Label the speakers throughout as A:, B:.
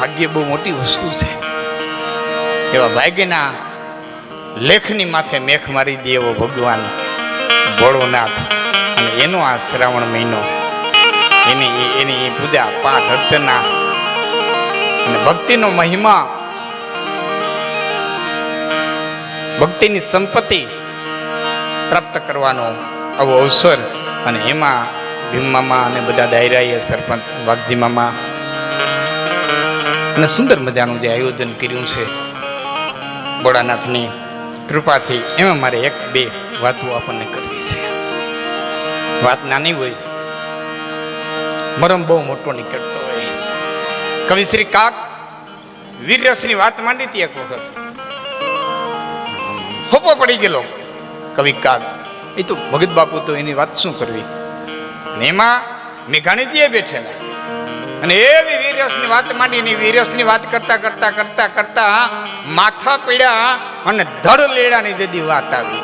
A: ભાગ્ય બહુ મોટી વસ્તુ છે. એવા ભાગ્યના લેખની માથે મેખ મારી દે એવો ભગવાન ભોળોનાથ. અને એનો આ શ્રાવણ મહિનો, એની એની પૂજા પાઠ અર્ચના અને ભક્તિનો મહિમા, ભક્તિની સંપત્તિ પ્રાપ્ત કરવાનો આવો અવસર અને એમાં ભીમમામા અને બધા દાયરાએ સરપંચ વાઘજી અને સુંદર મજાનું જે આયોજન કર્યું છે ભોળાનાથની કૃપાથી, એમાં મારે એક, બે વાતો આપણને કરવી છે. વાત નાની હોય, મરમ બહુ મોટો નીકળતો હોય. કવિશ્રી કાક વીરરસની વાત માંડી હતી એક વખત. હોપો પડી ગયેલો. કવિ કાક, એ તો ભગત બાપુ તો એની વાત શું કરવી? એમાં મેઘાણીજીએ બેઠેલા. અને એવી વીરસની વાત માંડીને વીરસની વાત કરતા કરતા કરતા કરતા માથા પીડ્યા અને ધડ લેડાની દીદી વાત આવી.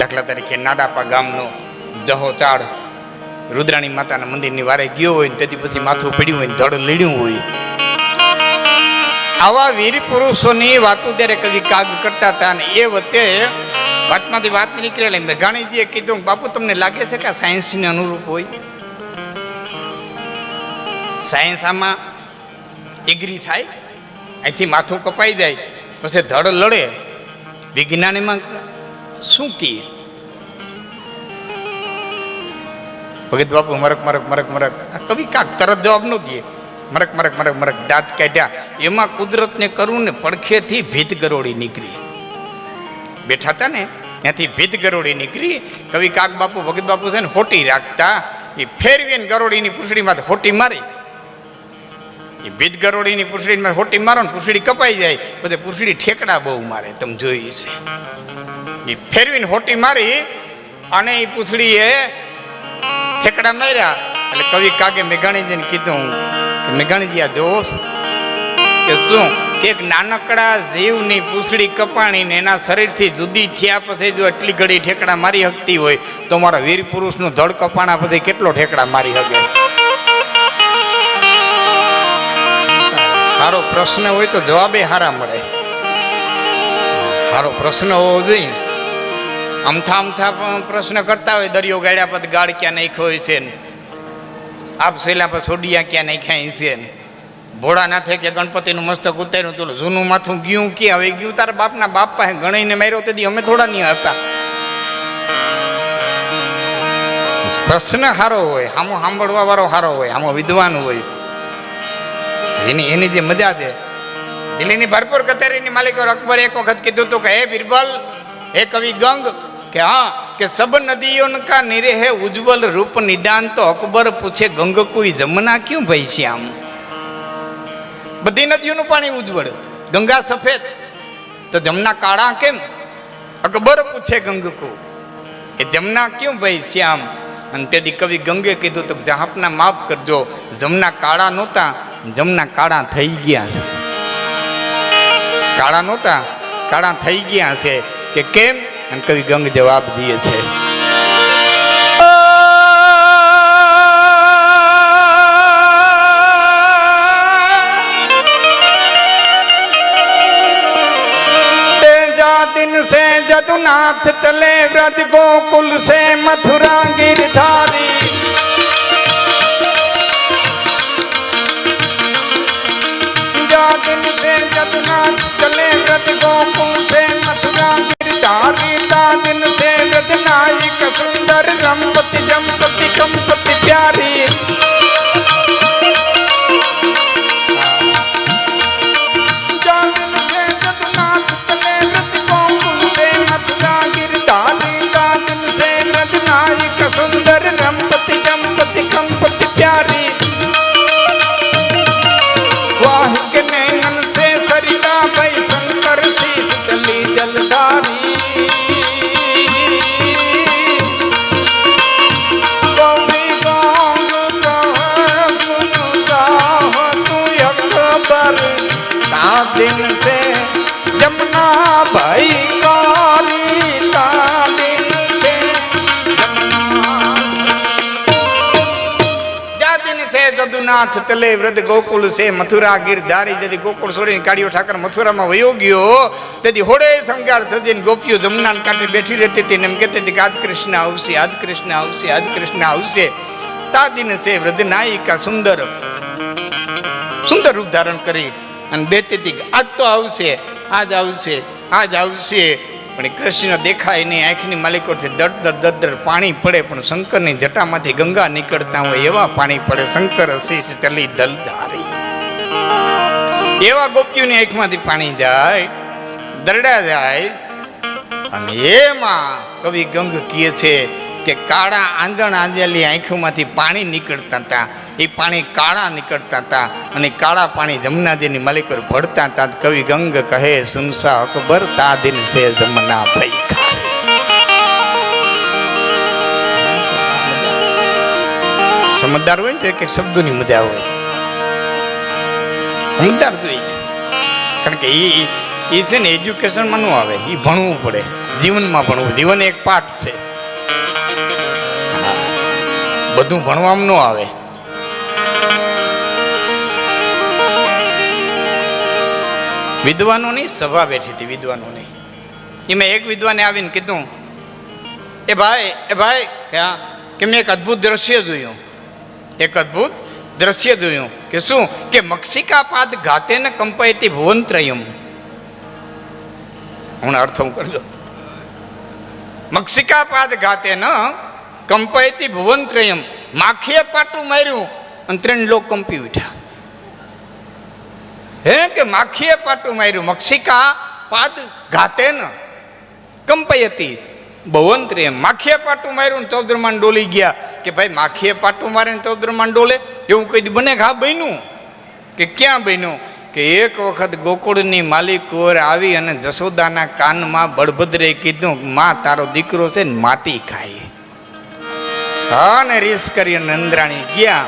A: દાખલા તરીકે નાડાપા ગામનો જહો ચાડ રુદ્રાણી માતાના મંદિરની વારે ગયો હોય ને તેથી પછી માથું પડ્યું હોય ધડ લેડ્યું હોય. આવા વીર પુરુષોની વાતો ત્યારે કવિ કાગ કરતા હતા અને એ વચ્ચે વાતમાંથી વાત નીકળેલી મેઘાણીજીએ કીધું બાપુ, તમને લાગે છે કે આ સાયન્સને અનુરૂપ હોય? સાયન્સ આમાં એગ્રી થાય, અહીંથી માથું કપાઈ જાય, પછી ધડ લડે. વિજ્ઞાનીમાં શું કીએ? ભગત બાપુ, મરક મરક મરક મરક. કવિ કાક તરત જવાબ ન દે. મરક મરક મરક મરક, દાંત કાઢ્યા. એમાં કુદરતને કરવું ને પડખેથી ભીત ગરોળી નીકળી. બેઠા હતા ને ત્યાંથી ભીત ગરોળી નીકળી. કવિ કાક બાપુ, ભગત બાપુ છે ને હોટી રાખતા. એ ફેરવીને ગરોળીની પૂછડીમાં હોટી મારી. એ ભીત ગરોળીની પૂછડીમાં હોટી મારો ને પૂછડી કપાઈ જાય. બધે પૂછડી ઠેકડા બહુ મારે, તમે જોઈ છે એ ફેરવીને હોટી મારી અને એ પૂછડીએ ઠેકડા માર્યા. એટલે કવિ કાકે મેઘાણીજીને કીધું મેઘાણીજી, આ જોવો કે શું કે એક નાનકડા જીવની પૂછડી કપાણી ને એના શરીરથી જુદી થયા પછી જો એટલી ઘડી ઠેકડા મારી શકતી હોય, તો મારા વીર પુરુષનું ધડ કપાણા પછી કેટલો ઠેકડા મારી શકે સારો પ્રશ્ન હોય તો જવાબે હારા મળે. સારો પ્રશ્ન હોવો જોઈએ. અમથા અમથા પ્રશ્ન કરતા હોય, દરિયો ગાડ્યા પછી ગાળ ક્યાં નાખ્યો હોય છે ને? આપ સેલા પર છોડિયા ક્યાં નાખ્યા છે ને? ભોળાનાથે કે ગણપતિનું મસ્તક ઉતાર્યું તું જૂનું માથું ગયું ક્યાં હવે ગયું? તારા બાપના બાપ પાસે ગણીને માર્યો, તેથી અમે થોડા નહીં હતા. પ્રશ્ન સારો હોય આમો સાંભળવા વાળો સારો હોય આમો વિદ્વાન હોય. એની એની જે મજા છે. દિલ્હીની ભરપૂર કચેરીની માલિકો અકબર એક વખત કીધું હતું કે, હે બિરબલ, હે કવિ ગંગ, કે હા, કે સબ નદીઓ કા નિરે ઉજ્જવલ રૂપ નિદાન તો અકબર પૂછે, ગંગ કોઈ જમના ક્યું ભાઈ શ્યામ? બધી નદીઓનું પાણી ઉજ્જવળ. ગંગા સફેદ. તો જમના કાળા કેમ? અકબર પૂછે ગંગ કો એ જમના ક્યું ભાઈ શ્યામ? અને તેથી કવિ ગંગે કીધું તો જહાપના માફ કરજો, જમના કાળા નહોતા, જમના કાળા થઈ ગયા છે. કાળા નહોતા, કાળા થઈ ગયા છે. કે કેમ? અને કવિ ગંગ જવાબ દઈએ છે. जदुनाथ चले ब्रज गोकुल से मथुरा गिरधारी जा दिन से जदुनाथ चले ब्रज गोकुल से मथुरा गिरधारी ता दिन से ब्रज नायक सुंदर रंपति ગોકુળનાથ તલે વ્રત ગોકુળ છે, મથુરા ગીરધારી જેથી ગોકુળ છોડીને કાળિયો ઠાકર મથુરામાં વયો ગયો. તેથી હોડે સંગાર થતી ગોપીઓ જમના કાંઠે બેઠી રહેતી હતી એમ કહેતી હતી કે આજ કૃષ્ણ આવશે, આજ કૃષ્ણ આવશે, આજ કૃષ્ણ આવશે. તા દિન છે વ્રત નાયિકા સુંદર સુંદર રૂપ ધારણ કરી અને બેતી હતી આજ તો આવશે, આજ આવશે આજ આવશે. પણ કૃષ્ણ દેખાય નહીં, આંખની માલિકોથી દર દર દર દર પાણી પડે, પણ શંકરની જટામાંથી ગંગા નીકળતા હોય એવા પાણી પડે. શંકર શીશ ચલી દલધારી એવા ગોપીઓની આંખમાંથી પાણી જાય, દરડા જાય, અને એમાં કવિ ગંગ કહે છે કે કાળા આંધણ આંધેલી આંખોમાંથી પાણી નીકળતા હતા. એ પાણી કાળા નીકળતા હતા અને કાળા પાણી જમનાદીની દેની પર ભળતા હતા. કવિ ગંગ કહે, સુમસા અકબર તા દિન છે જમના ભાઈ સમજદાર હોય ને તો એક એક શબ્દોની મજા હોય. સમજદાર જોઈએ કારણ કે એ એ છે ને એજ્યુકેશનમાં ન આવે. એ ભણવું પડે. જીવનમાં ભણવું. જીવન એક પાઠ છે. બધું ભણવામાં ન આવે. વિદ્વાનોની સભા બેઠી હતી, વિદ્વાનોની. એમાં એક વિદ્વાને આવીને કીધું, એ ભાઈ એ ભાઈ હા કે મેં એક અદ્ભુત દ્રશ્ય જોયું. એક અદ્ભુત દ્રશ્ય જોયું, કે શું? કે મક્ષિકા પાદ ઘાતે ને કંપાયતી ભુવંત્રયમ હમણાં અર્થ હું કરી મક્ષિકાપાદ મક્ષિકા ઘાતે ન કંપાયતી ભુવંત્રયમ માખીએ પાટું માર્યું અને ત્રણ લોક કંપી ઉઠ્યા. હે કે માખીએ પાટું માર્યું? મક્ષિકા પાદ ઘાતે ન. કંપાયતી ભવંત્રી માખીએ પાટું માર્યું ને ચૌદ્રમાન ડોલી ગયા કે ભાઈ માખીએ પાટું મારે ને ચૌદ્રમાન ડોલે. એવું કહી બને ઘા બન્યું? કે ક્યાં બન્યું? કે એક વખત ગોકુળની માલિક કુંવર આવી અને જશોદાના કાનમાં બળભદ્રે કીધું, માં, તારો દીકરો છે ને માટી ખાય. હા ને રીસ કરી અને નંદરાણી ગયા.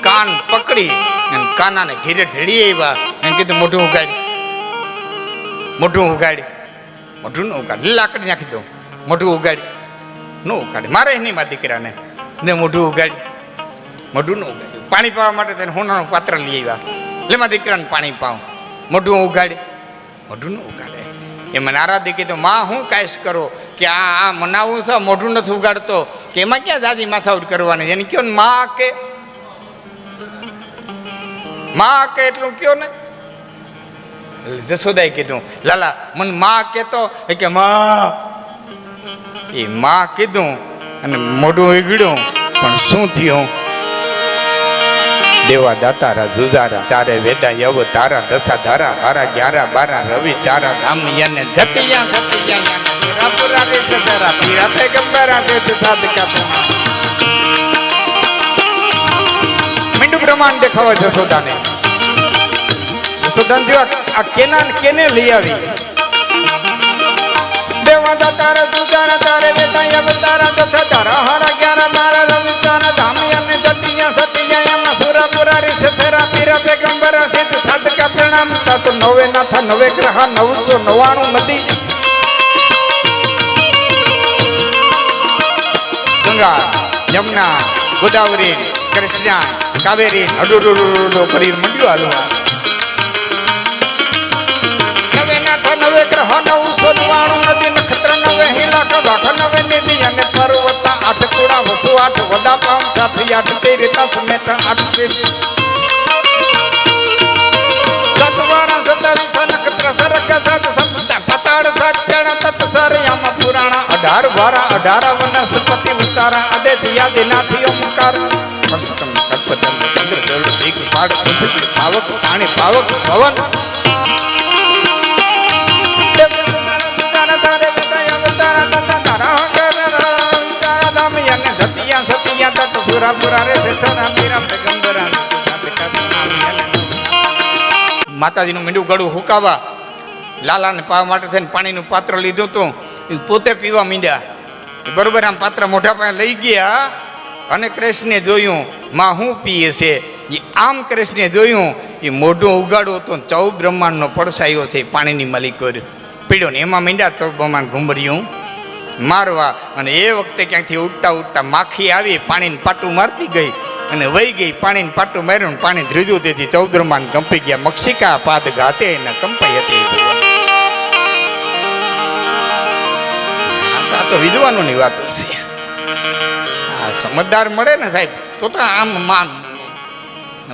A: કાન પકડી અને કાનાને ઘીરે ઢળી આવ્યા. એમ કીધું, મોઢું ઉગાડી. મોઢું ઉગાડી. મોઢું ન ઉગાડી. લાકડી નાખી દઉં. મોઢું ઉગાડી. ન ઉગાડી. મારે નહીં મા દીકરાને ને મોઢું ઉગાડી. મોઢું ન ઉગાડ્યું પાણી પાવા માટે તેને હોનાનું પાત્ર લઈ આવ્યા. એટલે મા દીકરાને પાણી પાઉં મોઢું ઉગાડી. મોઢું ન ઉગાડે. એમાં નારાદી કીધું, માં, હું કાંઈશ કરો? કે આ આ મનાવું છે, મોઢું નથી ઉગાડતો? કે એમાં ક્યાં દાદી માથાઉટ કરવાની? એને કયો ને, માં કે. માં કે એટલું કયો ને? જસોદાએ કીધું, લાલા, મને માં કેતો કે, માં. એ માં કીધું અને મોઢું ઉગડ્યું, પણ શું થયું? દેવા દાતારા જુજારા, ચારે વેદા યવ તારા દસા ધારા હારા, ગ્યારા, બારા, રવિ, ચારા ધામ યને જતિયા જતિયા. પુરા રે જતારા પીરા પેગંબરા દે સાદકા મીંડું બ્રહ્માંડ દેખાવા જસોદાને જસોદાન જો આ કેના કેને લઈ આવી? દેવા દાતારા જુજારા તારે વેદા યવ તારા પ્રણામ તો નવે નાથા નવે ગ્રહ નવસો નવાણું નદી. ગંગા, યમુના, ગોદાવરી, કૃષ્ણા, કાવેરી અડોડોડોડો કરી મંડ્યું હાલવા નવે નાથ નવે નવે હિલાખ અને પર્વત આઠ કુડા વસુ આઠ વડા પામ સાથી આઠ તેરી સમેત આઠ અઢાર વારા અઢાર વનસ્પતિ ઉતારા આદેશ યાદી નાથી ઓમકાર. પરસોત્તમ કલ્પતમ ચંદ્ર ગરુડ દીક પાડ પૃથ્વી પાવક પાણી પાવક પવન સુરાપુરા રે સસરા મીરા પેગંબરા માતાજીનું મીંડું ગળું હુકાવા લાલાને પાવા માટે થઈને પાણીનું પાત્ર લીધું હતું. એ પોતે પીવા મીંડ્યા. બરોબર આમ પાત્ર મોઢા પાસે લઈ ગયા અને કૃષ્ણે જોયું, માં હું પીએ છે? એ આમ કૃષ્ણે જોયું, એ મોઢું ઉગાડું હતું ચૌ બ્રહ્માંડનો પડસાયો છે પાણીની માલિક પીડ્યો ને એમાં મીંડા તો બ્રહ્માંડ ઘુંબર્યું મારવા અને એ વખતે ક્યાંકથી ઉઠતા ઉઠતા માખી આવી, પાણીને પાટું મારતી ગઈ. અને વહી ગઈ પાણીને પાટું માર્યું પાણી ધ્રીજું તેથી ચૌદ્રમાન કંપી ગયા. મક્ષિકા પાદ ઘાતે ને કંપાઈ હતી. આ તો- વિદ્વાનોની વાતો છે. આ સમજદાર મળે ને સાહેબ, તો તો આમ માન.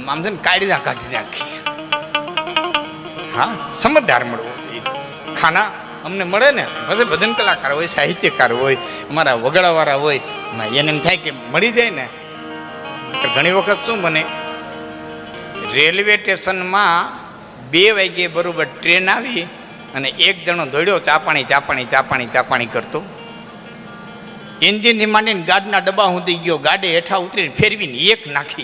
A: આમ છે ને કાઢી ના કાઢી નાખી. હા, સમજદાર મળવો ખાના અમને મળે ને, બધે ભજન કલાકાર હોય, સાહિત્યકાર હોય, અમારા વગાડાવાળા હોય એને એમ થાય કે મળી જાય ને ઘણી વખત શું બને? રેલવે સ્ટેશનમાં બે વાગ્યે બરાબર ટ્રેન આવી અને એક જણો દોડ્યો, ચાપાણી ચાપાણી ચાપાણી ચાપાણી કરતો. એન્જિનથી માંડીને ગાડના ડબ્બા સુધી ગયો. ગાડે હેઠા ઉતરીને ફેરવીને એક નાખી.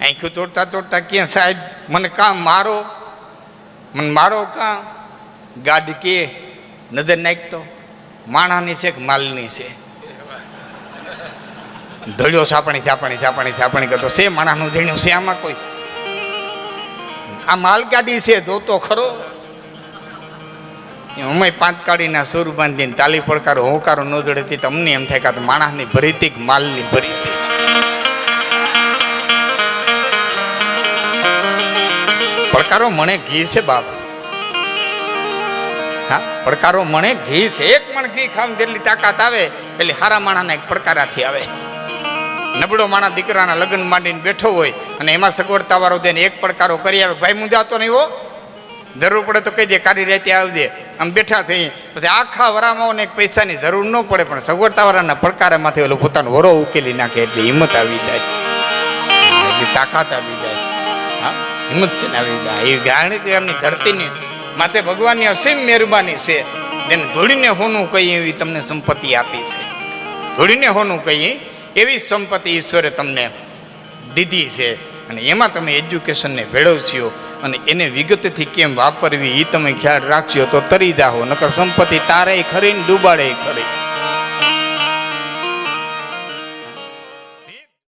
A: આંખું તોડતા તોડતા ક્યાં સાહેબ, મને કાં મારો? મને મારો કાં? ગાડી કે નજર નાખતો. માણાની છે કે માલની છે? ધડ્યો છાપણી છાપણી છાપણી છાપણી કરતો છે માણાનું જીણ્યું છે આમાં કોઈ? આ માલગાડી છે, જોતો ખરો. અમે પાંચ કાઢીના સુર બાંધીને તાલી પડકારો, હોકારો ન જડેથી તમને એમ થાય કે માણસની ભરીતી માલની ભરીતી પડકારો મને ઘી છે, બાપ. હા, પડકારો મને ઘી છે. એક મણ ઘી ખાવ જેટલી તાકાત આવે, એટલે હારા માણાના એક પડકારાથી આવે. નબળો માણા દીકરાના લગ્ન માંડીને બેઠો હોય અને એમાં સગવડતા વાળો દઈને એક પડકારો કરી આવે. ભાઈ મુંજાતો નહીં હો. જરૂર પડે તો કહી દે, કારી રહેતી આવજે આમ બેઠા થઈ. પછી આખા વરામાં એક પૈસાની જરૂર ન પડે, પણ સગવડતા વાળાના પડકારામાંથી ઓલો પોતાનો વરો ઉકેલી નાખે એટલે હિંમત આવી જાય. એટલી તાકાત આવી જાય. હા? હિંમત છે ને આવી જાય. એ ગાણિત એમની ધરતીની માથે ભગવાનની અસીમ મહેરબાની છે. એને ધોળીને હોનું કહીએ એવી તમને સંપત્તિ આપી છે. ધોળીને હોનું કહીએ એવી સંપત્તિ ઈશ્વરે તમને દીધી છે. અને એમાં તમે એજ્યુકેશનને ભેળવશો અને એને વિગતથી કેમ વાપરવી એ તમે ખ્યાલ રાખશો તો તરી જાઓ, નકર સંપત્તિ તારે ખરી ને ડૂબાડે ખરી.